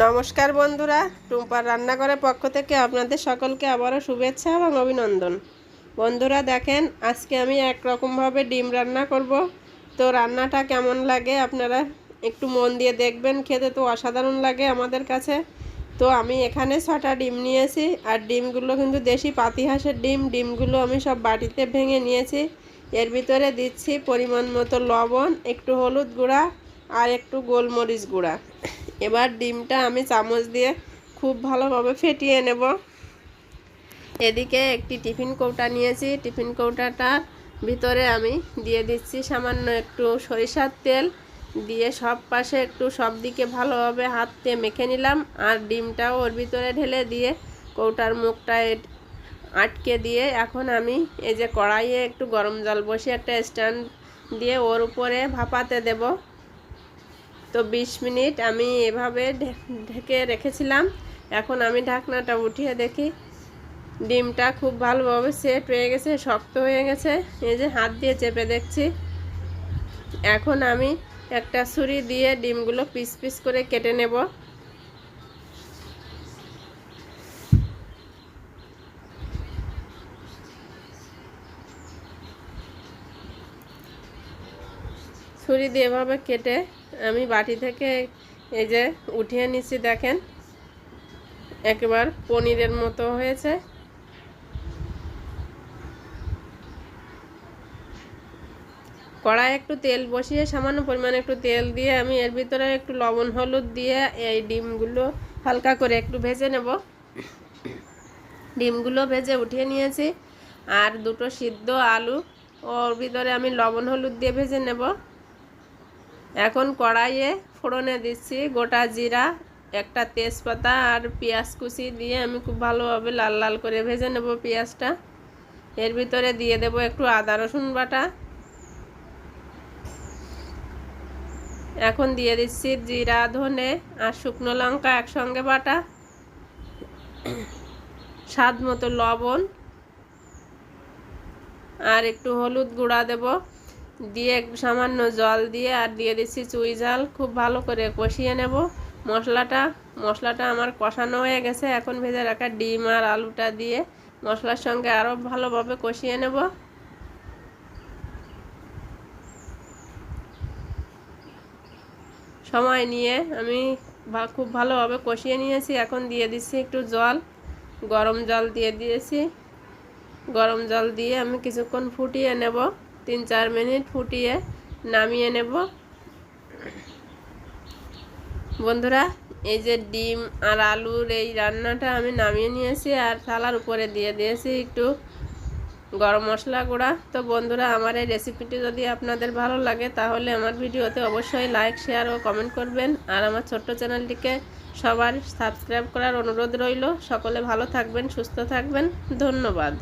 নমস্কার বন্ধুরা, টুম্পার রান্নাঘরের পক্ষ থেকে আপনাদের সকলকে আবারও শুভেচ্ছা এবং অভিনন্দন। বন্ধুরা দেখেন, আজকে আমি একরকমভাবে ডিম রান্না করব। তো রান্নাটা কেমন লাগে আপনারা একটু মন দিয়ে দেখবেন, খেতে তো অসাধারণ লাগে আমাদের কাছে। তো আমি এখানে ছটা ডিম নিয়েছি, আর ডিমগুলো কিন্তু দেশি পাতি হাঁসের ডিম, ডিমগুলো আমি সব বাটিতে ভেঙে নিয়েছি। এর ভিতরে দিচ্ছি পরিমাণ মতো লবণ, একটু হলুদ গুঁড়া, আর একটু গোলমরিচ গুঁড়া। এবার ডিমটা আমি চামচ দিয়ে খুব ভালোভাবে ফেটিয়ে নেব। এদিকে একটি টিফিন কৌটা নিয়েছি। টিফিন কৌটাটার ভিতরে আমি দিয়ে দিচ্ছি সামান্য একটু সরিষার তেল। দিয়ে সব পাশে একটু সব দিকে ভালোভাবে হাত দিয়ে মেখে নিলাম আর ডিমটাও ওর ভিতরে ঢেলে দিয়ে কৌটার মুখটা আটকে দিয়ে এখন আমি এই যে কড়াইয়ে একটু গরম জল বসে একটা স্ট্যান্ড দিয়ে ওর উপরে ভাপাতে দেব। তো ২০ মিনিট আমি এভাবে ঢেকে রেখেছিলাম। এখন আমি ঢাকনাটা উঠিয়ে দেখি। ডিমটা খুব ভালোভাবে সেট হয়ে গেছে, শক্ত হয়ে গেছে। এই যে হাত দিয়ে চেপে দেখছি। এখন আমি একটা ছুরি দিয়ে ডিমগুলো পিস পিস করে কেটে নেব। ছুরি দিয়ে এভাবে কেটে আমি বাটি থেকে এই যে উঠিয়ে নিচ্ছি, দেখেন। একেবার পনিরের মতো হয়েছে। কড়াই একটু তেল বসিয়ে সামান্য পরিমাণে একটু তেল দিয়ে আমি এর ভিতরে একটু লবণ, হলুদ দিয়ে এই ডিমগুলো হালকা করে একটু ভেজে নেব। ডিমগুলো ভেজে উঠিয়ে নিয়েছি। আর দুটো সিদ্ধ আলু, ওর ভিতরে আমি লবণ, হলুদ দিয়ে ভেজে নেব। এখন কড়াইয়ে ফোড়নে দিচ্ছি গোটা জিরা, একটা তেজপাতা আর পেঁয়াজ কুচি দিয়ে আমি খুব ভালোভাবে লাল লাল করে ভেজে নেব পেঁয়াজটা। এর ভিতরে দিয়ে দেব একটু আদা, রসুন বাটা। এখন দিয়ে দিচ্ছি জিরা, ধনে আর শুকনো লঙ্কা একসঙ্গে বাটা। স্বাদ মতো লবণ। আর একটু হলুদ গুঁড়া দেব। দিয়ে সামান্য জল দিয়ে আর দিয়ে দিচ্ছি চুই জাল খুব ভালো করে কষিয়ে নেব মশলাটা। মশলাটা আমার কষানো হয়ে গেছে। এখন ভেজে রাখা ডিম আর আলুটা দিয়ে মশলার সঙ্গে আরও ভালোভাবে কষিয়ে নেব। সময় নিয়ে আমি খুব ভালোভাবে কষিয়ে নিয়েছি। এখন দিয়ে দিচ্ছি একটু জল। গরম জল দিয়ে দিয়েছি। গরম জল দিয়ে আমি কিছুক্ষণ ফুটিয়ে নেব। তিন চার মিনিট ফুটিয়ে নামিয়ে নেব। বন্ধুরা, এই যে ডিম আর আলুর এই রান্নাটা আমি নামিয়ে নিয়েছি আর থালার উপরে দিয়ে দিয়েছি একটু গরম মশলা গুঁড়া। তো বন্ধুরা, আমার এই রেসিপিটি যদি আপনাদের ভালো লাগে, তাহলে আমার ভিডিওতে অবশ্যই লাইক, শেয়ার ও কমেন্ট করবেন। আর আমার ছোট্ট চ্যানেলটিকে সবার সাবস্ক্রাইব করার অনুরোধ রইল। সকলে ভালো থাকবেন, সুস্থ থাকবেন। ধন্যবাদ।